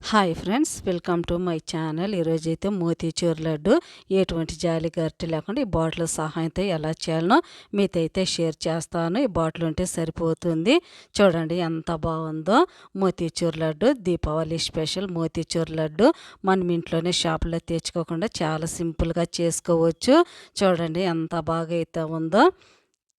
Hi friends welcome to my channel. ఈరోజు అయితే మోతీచూర్ లడ్డు. ఎటువంటి జాలి గరిటె లేకుండా ఈ బాటిల్ సహాయంతో ఎలా చేయాలనో మీతో అయితే షేర్ చేస్తాను. ఈ బాటిల్ ఉంటే సరిపోతుంది. చూడండి ఎంత బాగుందో. మోతీచూర్ లడ్డు దీపావళి స్పెషల్ మోతీచూర్ లడ్డు. మనం ఇంట్లోనే షాపులో తెచ్చుకోకుండా చాలా సింపుల్గా చేసుకోవచ్చు. చూడండి ఎంత బాగా అయితే ఉందో.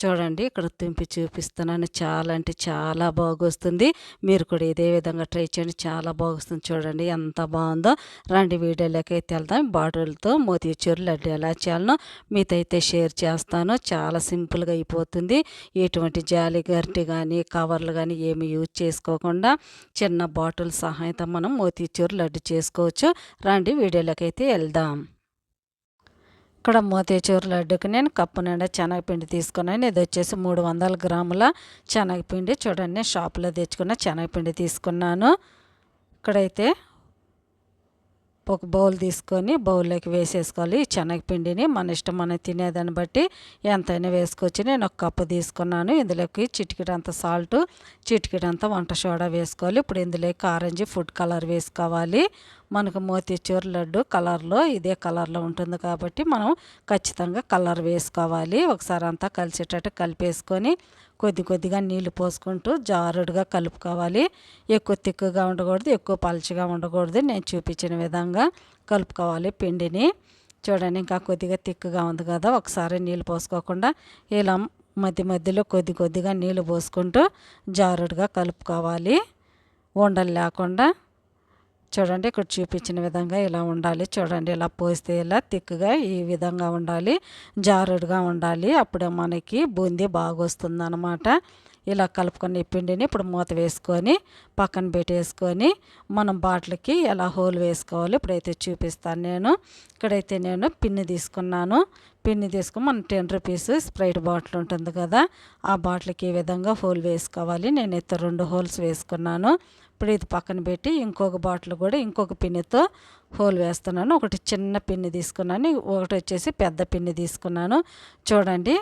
చూడండి ఇక్కడ తుంపి చూపిస్తున్నాను. చాలా అంటే చాలా బాగొస్తుంది. మీరు కూడా ఇదే విధంగా ట్రై చేయండి. చాలా బాగొస్తుంది చూడండి. ఎంత బాగుందో. రండి వీడియోలోకి అయితే వెళ్దాం. బాటిల్తో మోతీచూరు లడ్డు ఎలా చేయాలనో మీతో అయితే షేర్ చేస్తాను. చాలా సింపుల్గా అయిపోతుంది. ఎటువంటి జాలి గరిటె కానీ కవర్లు కానీ ఏమి యూజ్ చేసుకోకుండా చిన్న బాటిల్ సహాయంతో మనం మోతీచూరు లడ్డు చేసుకోవచ్చు. రండి వీడియోలోకి అయితే వెళ్దాం. ఇక్కడ మోతీచూర్ లడ్డుకి నేను కప్పు నిండా శనగపిండి తీసుకున్నాను. ఇది వచ్చేసి మూడు వందల గ్రాముల శనగపిండి. చూడండి షాప్లో తెచ్చుకున్న శనగపిండి తీసుకున్నాను. ఇక్కడైతే ఒక బౌల్ తీసుకొని బౌల్లోకి వేసేసుకోవాలి. ఈ శనగపిండిని మన ఇష్టం మనం తినేదాన్ని బట్టి ఎంతైనా వేసుకోవచ్చు నేను ఒక కప్పు తీసుకున్నాను. ఇందులోకి చిటికిడంత సాల్ట్ చిటికిడంత వంట సోడా వేసుకోవాలి. ఇప్పుడు ఇందులోకి ఆరెంజ్ ఫుడ్ కలర్ వేసుకోవాలి. మనకు మోతీచూర్ లడ్డు కలర్లో ఇదే కలర్లో ఉంటుంది కాబట్టి మనం ఖచ్చితంగా కలర్ వేసుకోవాలి. ఒకసారి అంతా కలిసేటట్టు కలిపేసుకొని కొద్ది కొద్దిగా నీళ్ళు పోసుకుంటూ జారుడుగా కలుపుకోవాలి. ఎక్కువ తిక్కుగా ఉండకూడదు ఎక్కువ పలచగా ఉండకూడదు. నేను చూపించిన విధంగా కలుపుకోవాలి పిండిని. చూడండి ఇంకా కొద్దిగా తిక్కుగా ఉంది కదా ఒకసారి నీళ్ళు పోసుకోకుండా ఇలా మధ్య మధ్యలో కొద్ది కొద్దిగా నీళ్ళు పోసుకుంటూ జారుడుగా కలుపుకోవాలి. ఉండలు లేకుండా చూడండి ఇక్కడ చూపించిన విధంగా ఇలా ఉండాలి. చూడండి ఇలా పోస్తే ఇలా తిక్కుగా ఈ విధంగా ఉండాలి. జారుడుగా ఉండాలి. అప్పుడే మనకి బూందీ బాగా వస్తుంది అనమాట ఇలా కలుపుకొని పిండిని ఇప్పుడు మూత వేసుకొని పక్కన పెట్టేసుకొని మనం బాటిల్కి ఎలా హోల్ వేసుకోవాలి ఇప్పుడైతే చూపిస్తాను నేను. ఇక్కడైతే నేను పిన్ని తీసుకున్నాను. పిన్ని తీసుకుని మన టెన్ రూపీస్ స్ప్రైట్ బాటిల్ ఉంటుంది కదా ఆ బాటిల్కి ఈ విధంగా హోల్ వేసుకోవాలి? నేనైతే రెండు హోల్స్ వేసుకున్నాను. ఇప్పుడు ఇది పక్కన పెట్టి ఇంకొక బాటిల్ కూడా ఇంకొక పిన్నితో హోల్ వేస్తున్నాను. ఒకటి చిన్న పిన్ని తీసుకున్నాను ఒకటి వచ్చేసి పెద్ద పిన్ని తీసుకున్నాను. చూడండి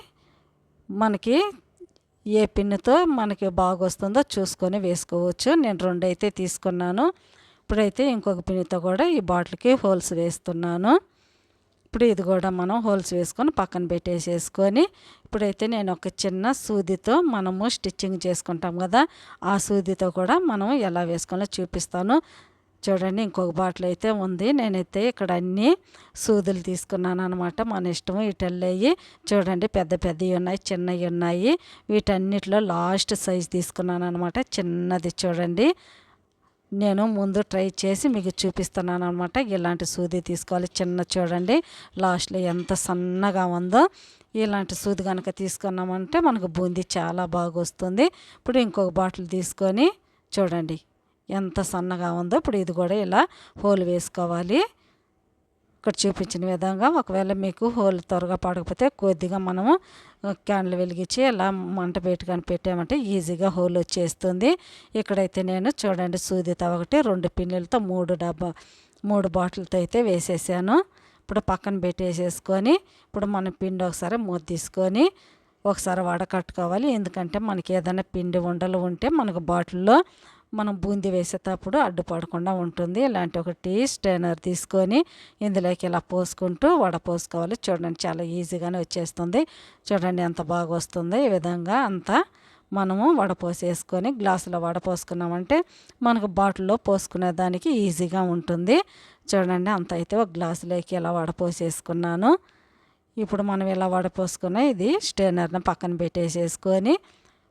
మనకి ఏ పిన్నుతో మనకి బాగా వస్తుందో చూసుకొని వేసుకోవచ్చు. నేను రెండు అయితే తీసుకున్నాను. ఇప్పుడైతే ఇంకొక పిన్నితో కూడా ఈ బాటిల్కి హోల్స్ వేస్తున్నాను. ఇప్పుడు ఇది కూడా మనం హోల్స్ వేసుకొని పక్కన పెట్టేసేసుకొని ఇప్పుడైతే నేను ఒక చిన్న సూదితో మనము స్టిచ్చింగ్ చేసుకుంటాం కదా ఆ సూదితో కూడా మనం ఎలా వేసుకోవాలో చూపిస్తాను. చూడండి ఇంకొక బాటిల్ అయితే ఉంది. నేనైతే ఇక్కడ అన్నీ సూదులు తీసుకున్నాను అనమాట మన ఇష్టం వీటల్లయ్యి. చూడండి పెద్ద పెద్దవి ఉన్నాయి చిన్నవి ఉన్నాయి. వీటన్నిటిలో లాస్ట్ సైజ్ తీసుకున్నాను అనమాట చిన్నది చూడండి. నేను ముందు ట్రై చేసి మీకు చూపిస్తున్నాను అనమాట ఇలాంటి సూది తీసుకోవాలి. చిన్న చూడండి. లాస్ట్లో ఎంత సన్నగా ఉందో ఇలాంటి సూది కనుక తీసుకున్నామంటే మనకు బూందీ చాలా బాగా వస్తుంది ఇప్పుడు ఇంకొక బాటిల్ తీసుకొని చూడండి. ఎంత సన్నగా ఉందో. ఇప్పుడు ఇది కూడా ఇలా హోల్ వేసుకోవాలి. ఇక్కడ చూపించిన విధంగా ఒకవేళ మీకు హోల్ త్వరగా పడకపోతే కొద్దిగా మనము క్యాండిల్ వెలిగించి ఇలా మంట పెట్టుకొని పెట్టామంటే ఈజీగా హోల్ వచ్చేస్తుంది. ఇక్కడైతే నేను చూడండి సూదితో ఒకటి రెండు పిన్నులతో మూడు డబ్బా మూడు బాటిల్తో అయితే వేసేసాను. ఇప్పుడు పక్కన పెట్టేసేసుకొని ఇప్పుడు మనం పిండి ఒకసారి మూత తీసుకొని ఒకసారి వడకట్టుకోవాలి ఎందుకంటే మనకి ఏదైనా పిండి ఉండలు ఉంటే మనకు బాటిల్లో మనం బూందీ వేసేటప్పుడు అడ్డుపడకుండా ఉంటుంది. ఇలాంటి ఒక టీ స్టైనర్ తీసుకొని ఇందులోకి ఇలా పోసుకుంటూ వడ పోసుకోవాలి. చూడండి చాలా ఈజీగానే వచ్చేస్తుంది. చూడండి ఎంత బాగా వస్తుంది. ఈ విధంగా అంతా మనము వడపోసేసుకొని గ్లాసులో వడపోసుకున్నామంటే మనకు బాటిల్లో పోసుకునే దానికి ఈజీగా ఉంటుంది. చూడండి అంత అయితే ఒక గ్లాసులోకి ఇలా వడపోసేసుకున్నాను ఇప్పుడు మనం ఇలా వడపోసుకున్న ఇది స్టైనర్ని పక్కన పెట్టేసేసుకొని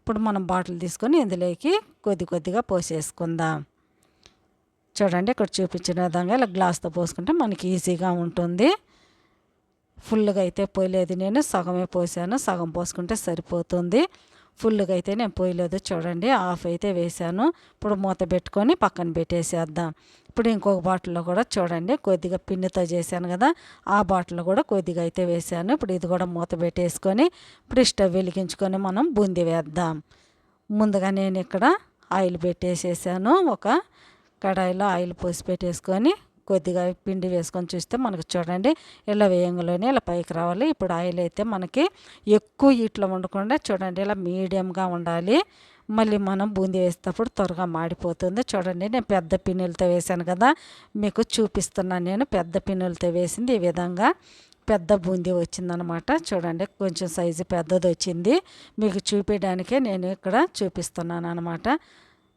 ఇప్పుడు మనం బాటిల్ తీసుకొని ఇందులోకి కొద్ది కొద్దిగా పోసేసుకుందాం. చూడండి ఇక్కడ చూపించిన విధంగా ఇలా గ్లాస్తో పోసుకుంటే మనకి ఈజీగా ఉంటుంది. ఫుల్గా అయితే పోయలేదు నేను సగమే పోసాను సగం పోసుకుంటే సరిపోతుంది. ఫుల్గా అయితే నేను పోయలేదు చూడండి ఆఫ్ అయితే వేసాను. ఇప్పుడు మూత పెట్టుకొని పక్కన పెట్టేసేద్దాం. ఇప్పుడు ఇంకొక బాటిల్లో కూడా చూడండి. కొద్దిగా పిన్నితో చేశాను కదా. ఆ బాటిల్లో కూడా కొద్దిగా అయితే వేసాను ఇప్పుడు ఇది కూడా మూత పెట్టేసుకొని ఇప్పుడు స్టవ్ వెలిగించుకొని మనం బూందీ వేద్దాం. ముందుగా నేను ఇక్కడ ఆయిల్ పెట్టేసేసాను. ఒక కడాయిలో ఆయిల్ పోసి పెట్టేసుకొని కొద్దిగా పిండి వేసుకొని చూస్తే మనకు చూడండి ఇలా వేయంగలోనే ఇలా పైకి రావాలి. ఇప్పుడు ఆయిల్ అయితే మనకి ఎక్కువ ఇట్లా ఉండకుండా చూడండి ఇలా మీడియంగా ఉండాలి. మళ్ళీ మనం బూందీ వేసేటప్పుడు త్వరగా మాడిపోతుంది. చూడండి నేను పెద్ద పిన్నులతో వేసాను కదా. మీకు చూపిస్తున్నాను నేను పెద్ద పిన్నులతో వేసింది. ఈ విధంగా పెద్ద బూందీ వచ్చిందనమాట. చూడండి కొంచెం సైజు పెద్దది వచ్చింది. మీకు చూపించడానికే నేను ఇక్కడ చూపిస్తున్నాను అనమాట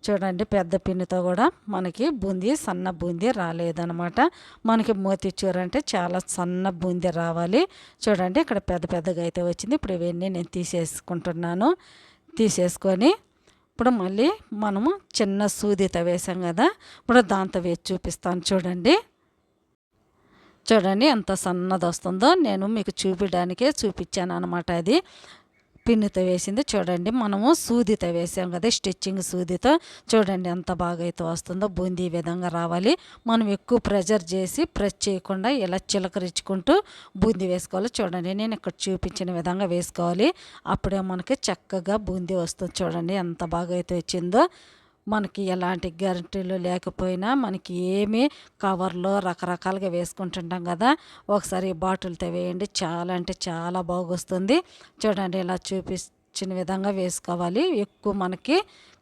చూడండి పెద్ద పిన్నుతో కూడా మనకి బూందీ సన్న బూందీ రాలేదనమాట. మనకి మోతిచూర్ అంటే చాలా సన్న బూందీ రావాలి. చూడండి ఇక్కడ పెద్ద పెద్దగా అయితే వచ్చింది. ఇప్పుడు ఇవన్నీ నేను తీసేసుకుంటున్నాను. తీసేసుకొని ఇప్పుడు మళ్ళీ మనము చిన్న సూదితో వేసాం కదా ఇప్పుడు దాంతో వేసి చూపిస్తాను. చూడండి. చూడండి ఎంత సన్నది వస్తుందో నేను మీకు చూపించడానికే చూపించాను అనమాట అది. పిన్నుతో వేసింది. చూడండి మనము సూదితో వేసాం కదా స్టిచ్చింగ్ సూదితో. చూడండి ఎంత బాగా అయితే వస్తుందో బూందీ విధంగా రావాలి. మనం ఎక్కువ ప్రెజర్ చేసి ప్రెస్ చేయకుండా ఇలా చిలకరించుకుంటూ బూందీ వేసుకోవాలి. చూడండి నేను ఇక్కడ చూపించిన విధంగా వేసుకోవాలి. అప్పుడే మనకి చక్కగా బూందీ వస్తుంది. చూడండి ఎంత బాగా అయితే వచ్చిందో. మనకి ఎలాంటి గ్యారంటీలు లేకపోయినా మనకి ఏమి కవర్లో రకరకాలుగా వేసుకుంటుంటాం కదా. ఒకసారి బాటిల్తో వేయండి. చాలా అంటే చాలా బాగొస్తుంది. చూడండి ఇలా చూపించిన విధంగా వేసుకోవాలి. ఎక్కువ మనకి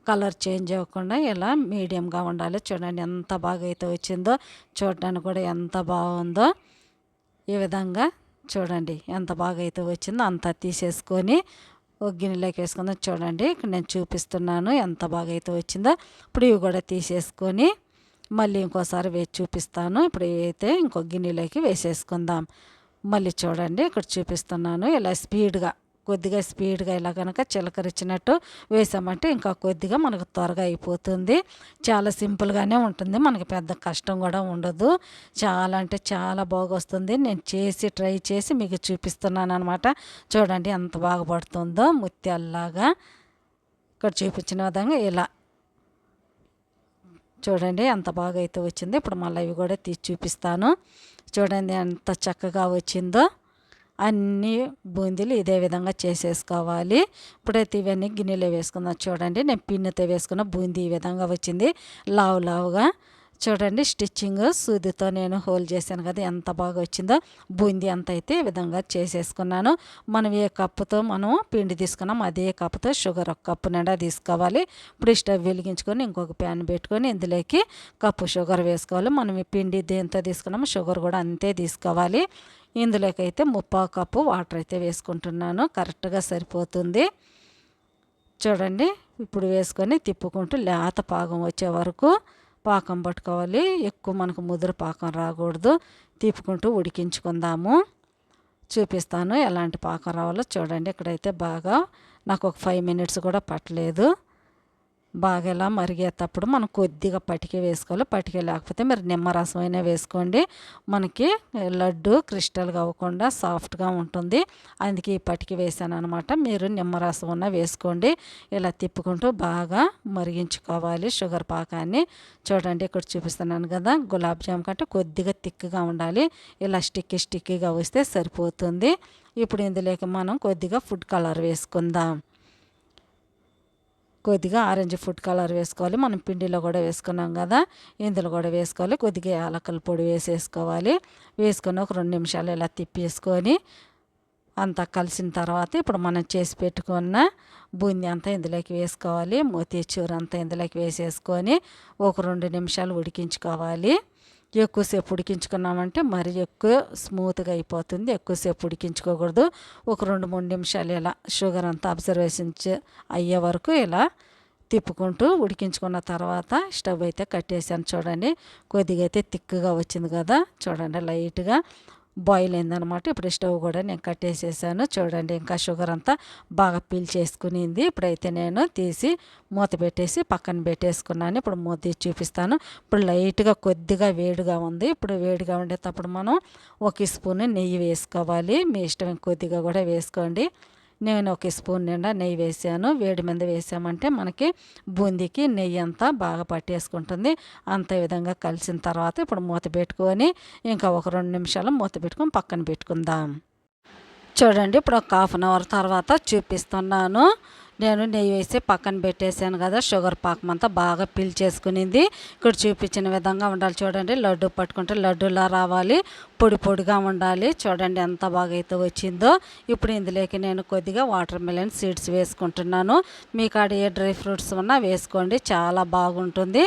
కలర్ చేంజ్ అవ్వకుండా ఇలా మీడియంగా ఉండాలి. చూడండి ఎంత బాగా అయితే వచ్చిందో చూడడానికి కూడా ఎంత బాగుందో. ఈ విధంగా చూడండి ఎంత బాగా అయితే వచ్చిందో అంతా తీసేసుకొని గిన్నెలోకి వేసుకుందాం చూడండి. ఇక్కడ నేను చూపిస్తున్నాను ఎంత బాగా అయితే వచ్చిందో. ఇప్పుడు ఇవి కూడా తీసేసుకొని మళ్ళీ ఇంకోసారి వేసి చూపిస్తాను. ఇప్పుడు అయితే ఇంకో గిన్నెలోకి వేసేసుకుందాం. మళ్ళీ చూడండి. ఇక్కడ చూపిస్తున్నాను. ఇలా స్పీడ్గా కొద్దిగా స్పీడ్గా ఇలా కనుక చిలకరించినట్టు వేసామంటే ఇంకా కొద్దిగా మనకు త్వరగా అయిపోతుంది. చాలా సింపుల్గానే ఉంటుంది. మనకి పెద్ద కష్టం కూడా ఉండదు. చాలా అంటే చాలా బాగా వస్తుంది నేను చేసి ట్రై చేసి మీకు చూపిస్తున్నాను అనమాట చూడండి ఎంత బాగా పడుతుందో ముత్యాల్లాగా. ఇక్కడ చూపించిన విధంగా ఇలా. చూడండి ఎంత బాగా అయితే వచ్చిందో. ఇప్పుడు మళ్ళీ ఇవి కూడా తీసి చూపిస్తాను. చూడండి ఎంత చక్కగా వచ్చిందో. అన్ని బూందీలు ఇదే విధంగా చేసేసుకోవాలి. ఇప్పుడైతే ఇవన్నీ గిన్నెలో వేసుకుందాం చూడండి నేను పిన్నుతో వేసుకున్న బూందీ ఈ విధంగా వచ్చింది. లావు లావుగా చూడండి స్టిచ్చింగ్ సూదితో నేను హోల్ చేశాను కదా ఎంత బాగా వచ్చిందో. బూందీ అంత అయితే ఈ విధంగా చేసేసుకున్నాను. మనం ఏ కప్పుతో మనం పిండి తీసుకున్నాం అదే కప్పుతో షుగర్ ఒక కప్పు నిండా తీసుకోవాలి. ఇప్పుడు స్టవ్ వెలిగించుకొని ఇంకొక ప్యాన్ పెట్టుకొని ఇందులోకి కప్పు షుగర్ వేసుకోవాలి. మనం ఈ పిండి దేంతో తీసుకున్నాము షుగర్ కూడా అంతే తీసుకోవాలి. ఇందులోకి అయితే ముప్పావు కప్పు వాటర్ అయితే వేసుకుంటున్నాను. కరెక్ట్గా సరిపోతుంది. చూడండి ఇప్పుడు వేసుకొని తిప్పుకుంటూ లేత పాకం వచ్చే వరకు పాకం పట్టుకోవాలి. ఎక్కువ మనకు ముదురు పాకం రాకూడదు. తిప్పుకుంటూ ఉడికించుకుందాము. చూపిస్తాను ఎలాంటి పాకం రావాలో. చూడండి ఇక్కడైతే బాగా నాకు ఒక ఫైవ్ మినిట్స్ కూడా పట్టలేదు. బాగా ఇలా మరిగేటప్పుడు మనం కొద్దిగా పటిక వేసుకోవాలి. పటిక లేకపోతే మీరు నిమ్మరసం అయినా వేసుకోండి. మనకి లడ్డు క్రిస్టల్గా అవ్వకుండా సాఫ్ట్గా ఉంటుంది. అందుకే ఈ పటిక వేసాను అనమాట మీరు నిమ్మరసం ఉన్న వేసుకోండి. ఇలా తిప్పుకుంటూ బాగా మరిగించుకోవాలి షుగర్ పాకాన్ని. చూడండి ఇక్కడ చూపిస్తున్నాను కదా గులాబ్ జామ్ కంటే కొద్దిగా థిక్గా ఉండాలి. ఇలా స్టిక్కీ స్టిక్కీగా వస్తే సరిపోతుంది. ఇప్పుడు ఇందులోకి మనం కొద్దిగా ఫుడ్ కలర్ వేసుకుందాం. కొద్దిగా ఆరెంజ్ ఫుడ్ కలర్ వేసుకోవాలి. మనం పిండిలో కూడా వేసుకున్నాం కదా ఇందులో కూడా వేసుకోవాలి. కొద్దిగా యాలకల పొడి వేసేసుకోవాలి. వేసుకొని ఒక రెండు నిమిషాలు ఇలా తిప్పేసుకొని అంతా కలిసిన తర్వాత ఇప్పుడు మనం చేసి పెట్టుకున్న బూందీ అంతా ఇందులోకి వేసుకోవాలి. మోతీచూరు అంతా ఇందులోకి వేసేసుకొని ఒక రెండు నిమిషాలు ఉడికించుకోవాలి. ఎక్కువసేపు ఉడికించుకున్నామంటే మరి ఎక్కువ స్మూత్గా అయిపోతుంది. ఎక్కువసేపు ఉడికించుకోకూడదు. ఒక రెండు మూడు నిమిషాలు ఇలా షుగర్ అంతా అబ్జర్వేషన్ అయ్యే వరకు ఇలా తిప్పుకుంటూ ఉడికించుకున్న తర్వాత స్టవ్ అయితే కట్టేసాను చూడండి కొద్దిగా అయితే తిక్కుగా వచ్చింది కదా. చూడండి లైట్గా బాయిల్ అయిందనమాట ఇప్పుడు స్టవ్ కూడా నేను కట్టేసేసాను. చూడండి ఇంకా షుగర్ అంతా బాగా పీల్చేసుకునింది ఇప్పుడైతే నేను తీసి మూత పెట్టేసి పక్కన పెట్టేసుకున్నాను. ఇప్పుడు మూత తీసి చూపిస్తాను. ఇప్పుడు లైట్గా కొద్దిగా వేడిగా ఉంది. ఇప్పుడు వేడిగా ఉండేటప్పుడు మనం ఒక స్పూన్ నెయ్యి వేసుకోవాలి. మీ ఇష్టం కొద్దిగా కూడా వేసుకోండి. నేను ఒక స్పూన్ నిండా నెయ్యి వేసాను. వేడి మీద వేసామంటే మనకి బూందీకి నెయ్యి అంతా బాగా పట్టేసుకుంటుంది. అంత విధంగా కలిసిన తర్వాత ఇప్పుడు మూత పెట్టుకొని ఇంకా ఒక రెండు నిమిషాలు మూత పెట్టుకొని పక్కన పెట్టుకుందాం. చూడండి ఇప్పుడు ఒక హాఫ్ అన్ అవర్ తర్వాత చూపిస్తున్నాను. నేను నెయ్యి వేసి పక్కన పెట్టేశాను కదా షుగర్ పాకం అంతా బాగా పీల్చేసుకునింది ఇక్కడ చూపించిన విధంగా ఉండాలి. చూడండి లడ్డు పట్టుకుంటే లడ్డులా రావాలి. పొడి పొడిగా ఉండాలి. చూడండి ఎంత బాగా అయితే వచ్చిందో. ఇప్పుడు ఇందులోకి నేను కొద్దిగా వాటర్ మిలన్ సీడ్స్ వేసుకుంటున్నాను. మీ కాడ ఏ డ్రై ఫ్రూట్స్ ఉన్నా వేసుకోండి. చాలా బాగుంటుంది.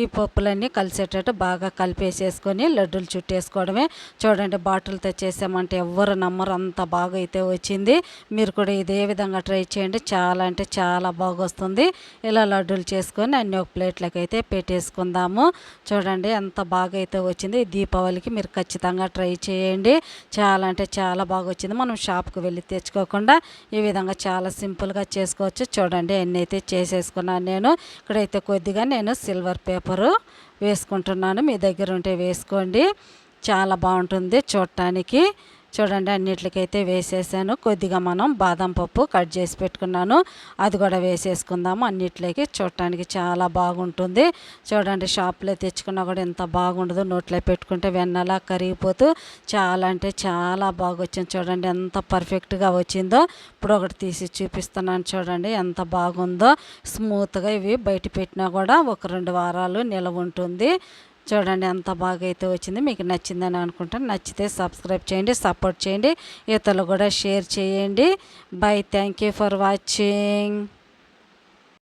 ఈ పప్పులన్నీ కలిసేటట్టు బాగా కలిపేసేసుకొని లడ్డూలు చుట్టేసుకోవడమే. చూడండి బాటిల్ తెచ్చేసామంటే ఎవ్వరు నమ్మరు. అంత బాగా అయితే వచ్చింది. మీరు కూడా ఇదే విధంగా ట్రై చేయండి. చాలా అంటే చాలా బాగా వస్తుంది ఇలా లడ్డూలు చేసుకొని అన్ని ఒక ప్లేట్లకి అయితే పెట్టేసుకుందాము. చూడండి ఎంత బాగా అయితే వచ్చింది దీపావళికి మీరు ఖచ్చితంగా ట్రై చేయండి. చాలా అంటే చాలా బాగా వచ్చింది మనం షాప్కి వెళ్ళి తెచ్చుకోకుండా ఈ విధంగా చాలా సింపుల్గా చేసుకోవచ్చు. చూడండి అన్నీ అయితే చేసేసుకున్నాను నేను. ఇక్కడైతే కొద్దిగా నేను సిల్వర్ పేపరు వేసుకుంటున్నాను. మీ దగ్గర ఉంటే వేసుకోండి. చాలా బాగుంటుంది చూడటానికి. చూడండి అన్నిటికైతే వేసేసాను. కొద్దిగా మనం బాదం పప్పు కట్ చేసి పెట్టుకున్నాను. అది కూడా వేసేసుకుందాము అన్నిట్లోకి చూడటానికి చాలా బాగుంటుంది. చూడండి షాప్లో తెచ్చుకున్నా కూడా ఎంత బాగుండదు నోట్లో పెట్టుకుంటే వెన్నలా కరిగిపోతూ చాలా అంటే చాలా బాగా వచ్చింది చూడండి ఎంత పర్ఫెక్ట్గా వచ్చిందో. ఇప్పుడు ఒకటి తీసి చూపిస్తున్నాను చూడండి ఎంత బాగుందో. స్మూత్గా ఇవి బయట పెట్టినా కూడా ఒక రెండు వారాలు నిలవ ఉంటుంది. చూడండి ఎంత బాగా అయితే వచ్చింది. మీకు నచ్చిందని అనుకుంటాను. నచ్చితే సబ్స్క్రైబ్ చేయండి సపోర్ట్ చేయండి. ఇతరులు కూడా షేర్ చేయండి. Bye thank you for watching